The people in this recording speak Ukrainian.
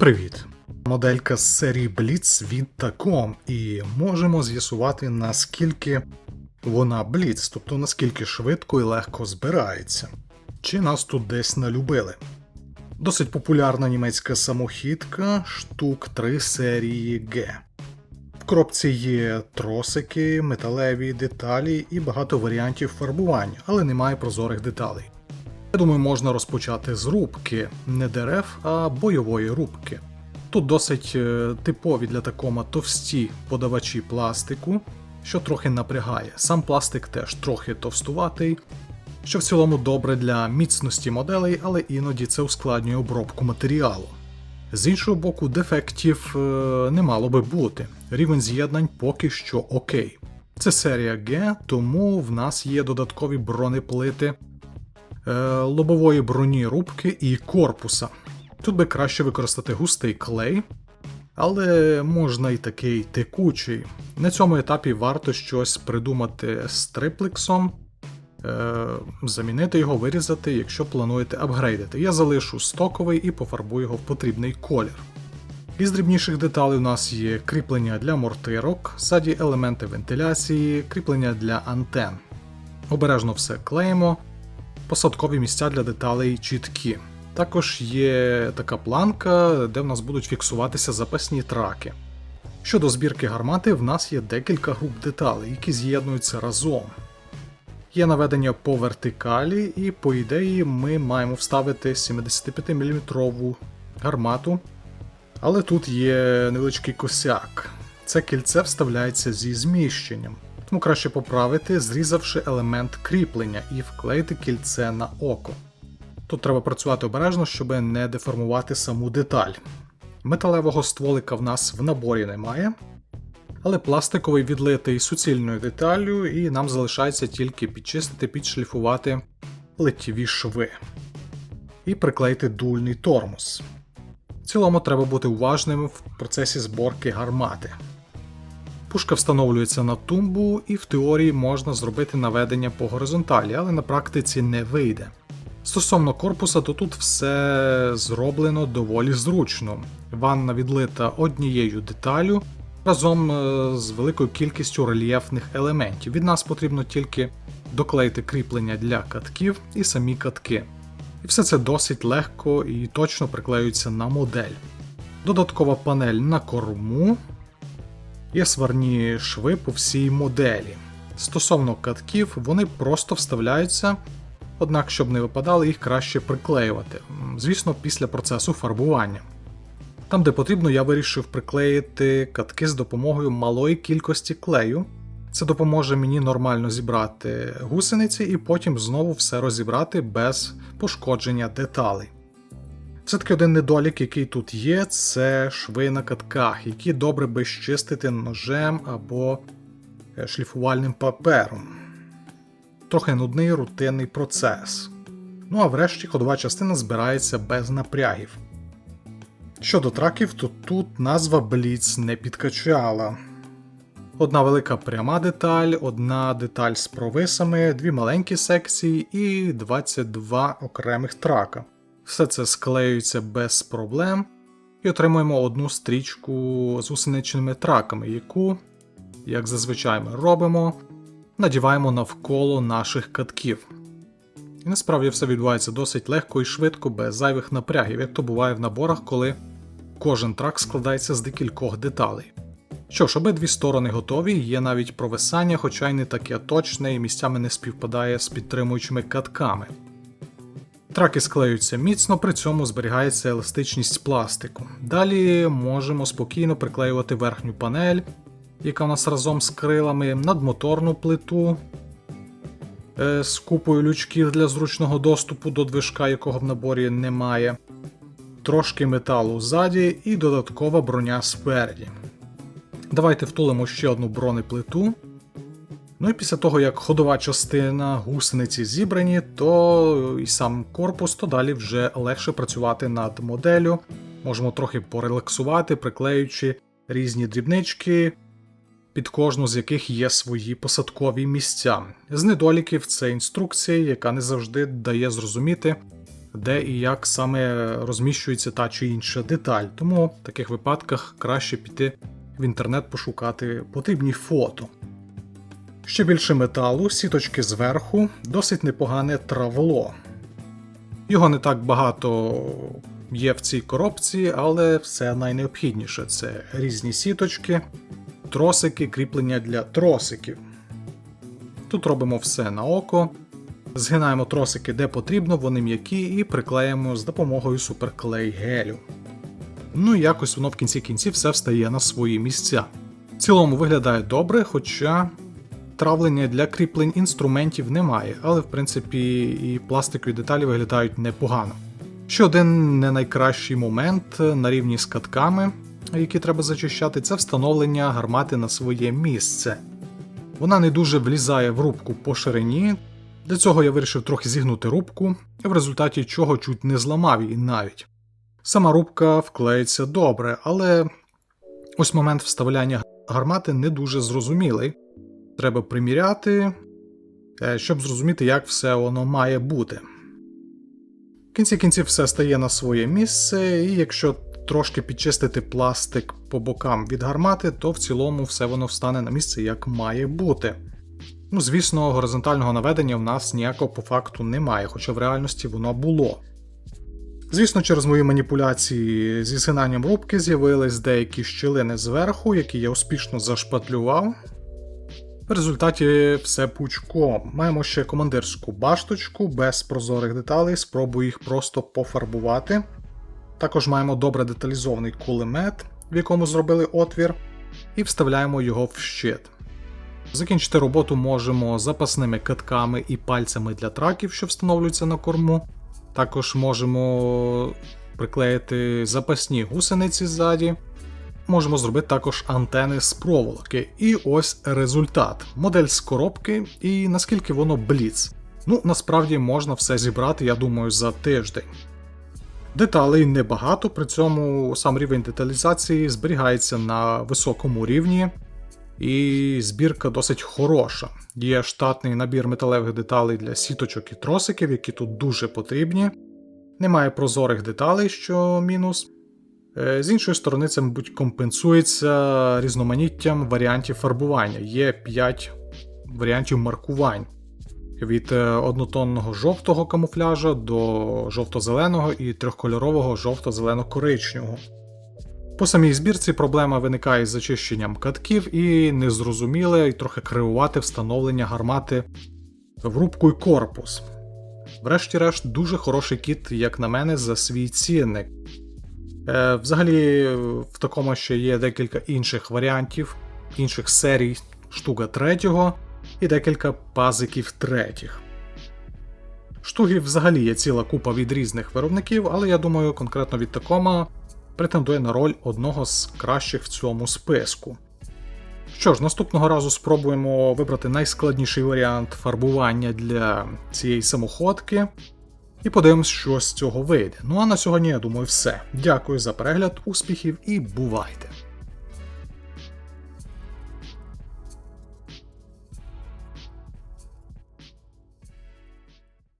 Привіт! Моделька з серії Blitz від Tacom, і можемо з'ясувати, наскільки вона Blitz, тобто наскільки швидко і легко збирається. Чи нас тут десь налюбили. Досить популярна німецька самохідка штук 3 серії G. В коробці є тросики, металеві деталі і багато варіантів фарбування, але немає прозорих деталей. Я думаю, можна розпочати з рубки, не дерев, а бойової рубки. Тут досить е, типові для такома товсті подавачі пластику, що трохи напрягає. Сам пластик теж трохи товстуватий, що в цілому добре для міцності моделей, але іноді це ускладнює обробку матеріалу. З іншого боку, дефектів е, не мало би бути. Рівень з'єднань поки що окей. Це серія G, тому в нас є додаткові бронеплити лобової броні рубки і корпуса. Тут би краще використати густий клей, але можна і такий текучий. На цьому етапі варто щось придумати з триплексом, е, замінити його, вирізати, якщо плануєте апгрейдити. Я залишу стоковий і пофарбую його в потрібний колір. Із дрібніших деталей у нас є кріплення для мортирок, ззаді елементи вентиляції, кріплення для антен. Обережно все клеїмо, посадкові місця для деталей чіткі. Також є така планка, де в нас будуть фіксуватися запасні траки. Щодо збірки гармати, в нас є декілька груп деталей, які з'єднуються разом. Є наведення по вертикалі, і по ідеї ми маємо вставити 75-мм гармату. Але тут є невеличкий косяк. Це кільце вставляється зі зміщенням, тому краще поправити, зрізавши елемент кріплення і вклеїти кільце на око. Тут треба працювати обережно, щоб не деформувати саму деталь. Металевого стволика в нас в наборі немає, але пластиковий відлитий суцільною деталлю, і нам залишається тільки підчистити, підшліфувати литтєві шви і приклеїти дульний тормоз. В цілому треба бути уважним в процесі зборки гармати. Пушка встановлюється на тумбу, і в теорії можна зробити наведення по горизонталі, але на практиці не вийде. Стосовно корпуса, то тут все зроблено доволі зручно. Ванна відлита однією деталю разом е, з великою кількістю рельєфних елементів. Від нас потрібно тільки доклеїти кріплення для катків і самі катки. І все це досить легко і точно приклеюється на модель. Додаткова панель на корму. Є сварні шви по всій моделі. Стосовно катків, вони просто вставляються, однак, щоб не випадали, їх краще приклеювати. Звісно, після процесу фарбування. Там, де потрібно, я вирішив приклеїти катки з допомогою малої кількості клею. Це допоможе мені нормально зібрати гусениці і потім знову все розібрати без пошкодження деталей. Все-таки один недолік, який тут є, це шви на катках, які добре би щистити ножем або е, шліфувальним папером. Трохи нудний рутинний процес. Ну а врешті ходова частина збирається без напрягів. Щодо траків, то тут назва Blitz не підкачала. Одна велика пряма деталь, одна деталь з провисами, дві маленькі секції і 22 окремих трака. Все це склеюється без проблем і отримуємо одну стрічку з гусеничними траками, яку, як зазвичай ми робимо, надіваємо навколо наших катків. І насправді все відбувається досить легко і швидко, без зайвих напрягів, як то буває в наборах, коли кожен трак складається з декількох деталей. Що ж, обидві сторони готові, є навіть провисання, хоча й не таке точне і місцями не співпадає з підтримуючими катками. Траки склеюються міцно, при цьому зберігається еластичність пластику. Далі можемо спокійно приклеювати верхню панель, яка у нас разом з крилами, надмоторну плиту е, з купою лючків для зручного доступу до движка, якого в наборі немає, трошки металу ззаді і додаткова броня спереді. Давайте втулимо ще одну бронеплиту. Ну і після того, як ходова частина гусениці зібрані, то і сам корпус, то далі вже легше працювати над моделлю. Можемо трохи порелаксувати, приклеюючи різні дрібнички, під кожну з яких є свої посадкові місця. З недоліків це інструкція, яка не завжди дає зрозуміти, де і як саме розміщується та чи інша деталь. Тому в таких випадках краще піти в інтернет пошукати потрібні фото. Ще більше металу, сіточки зверху, досить непогане травло. Його не так багато є в цій коробці, але все найнеобхідніше це різні сіточки, тросики, кріплення для тросиків. Тут робимо все на око. Згинаємо тросики де потрібно, вони м'які, і приклеїмо з допомогою суперклей гелю. Ну і якось воно в кінці кінців все встає на свої місця. В цілому виглядає добре, хоча травлення для кріплень інструментів немає, але в принципі і пластикові деталі виглядають непогано. Ще один не найкращий момент на рівні з катками, які треба зачищати, це встановлення гармати на своє місце. Вона не дуже влізає в рубку по ширині. Для цього я вирішив трохи зігнути рубку, в результаті чого чуть не зламав її навіть. Сама рубка вклеїться добре, але ось момент вставляння гармати не дуже зрозумілий. Треба приміряти, е, щоб зрозуміти, як все воно має бути. В кінці кінців все стає на своє місце, і якщо трошки підчистити пластик по бокам від гармати, то в цілому все воно встане на місце як має бути. Ну, звісно, горизонтального наведення в нас ніякого по факту немає, хоча в реальності воно було. Звісно, через мої маніпуляції зі згинанням рубки з'явились деякі щілини зверху, які я успішно зашпатлював. В результаті все пучком. Маємо ще командирську башточку без прозорих деталей, спробую їх просто пофарбувати. Також маємо добре деталізований кулемет, в якому зробили отвір, і вставляємо його в щит. Закінчити роботу можемо запасними катками і пальцями для траків, що встановлюються на корму. Також можемо приклеїти запасні гусениці ззаді. Можемо зробити також антени з проволоки. І ось результат. Модель з коробки і наскільки воно бліц. Ну, насправді можна все зібрати, я думаю, за тиждень. Деталей небагато, при цьому сам рівень деталізації зберігається на високому рівні, і збірка досить хороша. Є штатний набір металевих деталей для сіточок і тросиків, які тут дуже потрібні. Немає прозорих деталей, що мінус. Е, З іншої сторони, це, мабуть, компенсується різноманіттям варіантів фарбування. Є 5 варіантів маркувань від е, однотонного жовтого камуфляжа до жовто-зеленого і трьохкольорового жовто-зелено-коричневого. По самій збірці проблема виникає з зачищенням катків і незрозуміле і трохи кривувати встановлення гармати в рубку і корпус. Врешті-решт, дуже хороший кіт, як на мене, за свій цінник. Е, Взагалі, в такому ще є декілька інших варіантів, інших серій штука третього і декілька пазиків третіх. Штугів взагалі є ціла купа від різних виробників, але я думаю, конкретно від Tacoma претендує на роль одного з кращих в цьому списку. Що ж, наступного разу спробуємо вибрати найскладніший варіант фарбування для цієї самоходки. І подивимось, що з цього вийде. Ну а на сьогодні, я думаю, все. Дякую за перегляд, успіхів і бувайте!